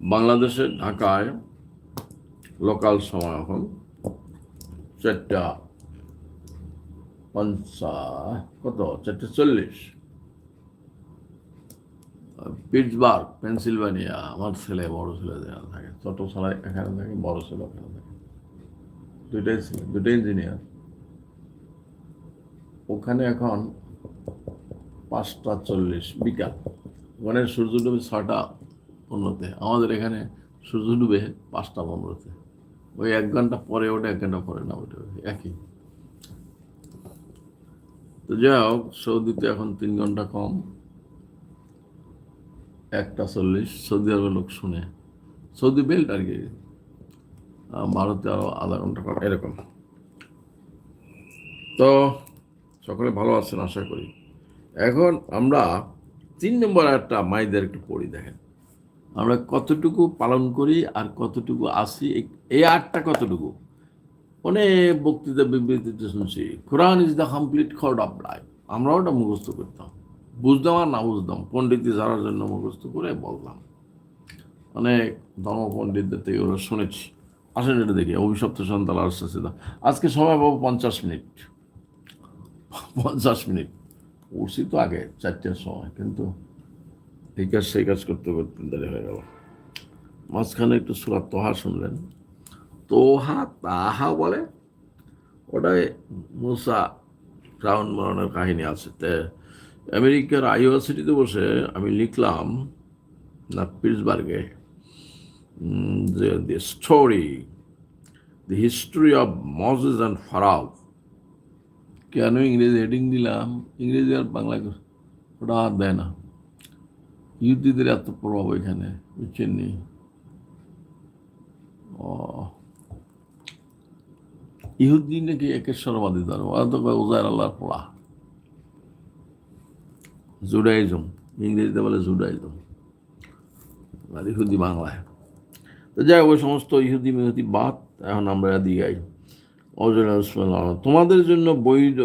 বাংলাদেশের ঢাকায় লোকাল সময় এখন চারটা পঞ্চা কত? চারটে চল্লিশ। পিটসবার্গ, পেনসিলভানিয়া, আমার ছেলে বড় ছেলে যেখানে থাকে, ছোট ছেলে এখানে থাকে, বড় ছেলে ওখানে থাকে। দুইটাই ছেলে, দুইটাই ইঞ্জিনিয়ার ওখানে এখন পাঁচটা চল্লিশ বিকাল। ওখানে সূর্য ডুবে ছটা পনেরোতে আমাদের এখানে সূর্য ডুবে পাঁচটা পনেরোতে ওই এক ঘণ্টা পরে ওটা এক ঘণ্টা পরে না ওটা একই। তো যাই হোক, সৌদিতে এখন তিন ঘণ্টা কম। একটা চল্লিশ, সৌদি আরবের লোক শুনে। সৌদি বেল্ট আর কি। ভারতে আরও আধা ঘণ্টা কম এরকম। তো সকলে ভালো আছেন, আশা করি। এখন আমরা তিন নম্বর একটা মাইদের একটু পড়ি, দেখেন। আমরা কতটুকু পালন করি আর কতটুকু আসি, এই- আটটা কতটুকু? অনেক বক্তৃতা বিবৃতিতে শুনছি, Quran is the complete code of life. আমরা ওটা মুখস্থ করতাম। বুঝতাম আর না বুঝতাম পণ্ডিতই জানার জন্য মুখস্থ করে বললাম অনেক ধর্ম পণ্ডিতদের থেকে ওরা শুনেছি। আসেন এটা দেখি, অভিশপ্ত সন্তান আসছে আজকে সময় পাবো পঞ্চাশ মিনিট। পঞ্চাশ মিনিট। উঠছি তো আগে চারটের সময়, কিন্তু এই কাজ, সেই কাজ করতে করতে দেরি হয়ে গেল। মাঝখানে একটু সুরাত তোহা শুনলেন। তোহা তাহা বলে ওটাই মুসা ফ্রাউন মরণের কাহিনী আছে। তে আমেরিকার আইওয়া সিটিতে বসে আমি লিখলাম না পিটসবার্গে যে the story the history of Moses and Pharaoh কেন ইংরেজি হেডিং দিলাম? ইংরেজি আর বাংলা ওটা আর দেয় না। ইহুদিদের এত প্রভাব এখানে, বুঝছেন নি? ইহুদি নাকি একেশ্বরবাদী ধর্ম। তো আল্লাহর পড়া। জুডাইজম। ইংরেজিতে বলে জুডাইজম। আর ইহুদি বাংলায়। তো যাই ওই সমস্ত ইহুদি মিহুদি বাদ, এখন আমরা দিয়াই অজনা তোমাদের জন্য বৈধ।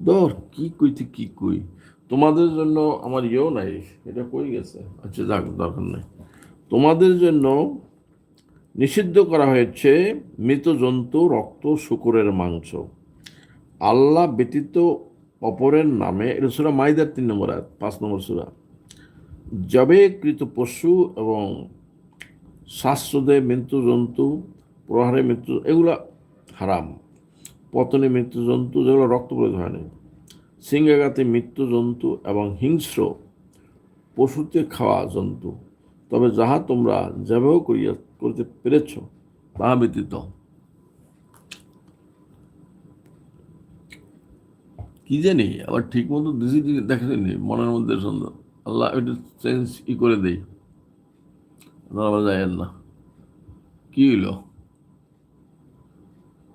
দর কি কইতে কি কই? তোমাদের জন্য আমার ইয়েও নাই এটা কই গেছে? আচ্ছা যাক দরকার নেই। তোমাদের জন্য নিষিদ্ধ করা হয়েছে মৃত জন্তু রক্ত শুকুরের মাংস। আল্লাহ ব্যতীত অপরের নামে এটা সুরা মাইদার তিন নম্বর আয়াত, পাঁচ নম্বর সুরা। জবে কৃত পশু এবং শ্বাসরোধে মৃত্যু জন্তু প্রহারে মৃত্যু এগুলা হারাম। পতনে মৃত্যু জন্তু যেগুলো রক্ত প্রয়োগ হয় না সিংহাঘাতে মৃত্যু জন্তু এবং হিংস্র পশুতে খাওয়া জন্তু। তবে যাহা তোমরা যেভাবে করিয়া, করতে পেরেছ, তাহা ব্যতীত। কি জানি, আবার ঠিক মতো দিছি দেখেনি মনের মধ্যে সুন্দর আল্লাহ এটা চেঞ্জ ই করে দেই। আপনারা আবার না। কি হইল?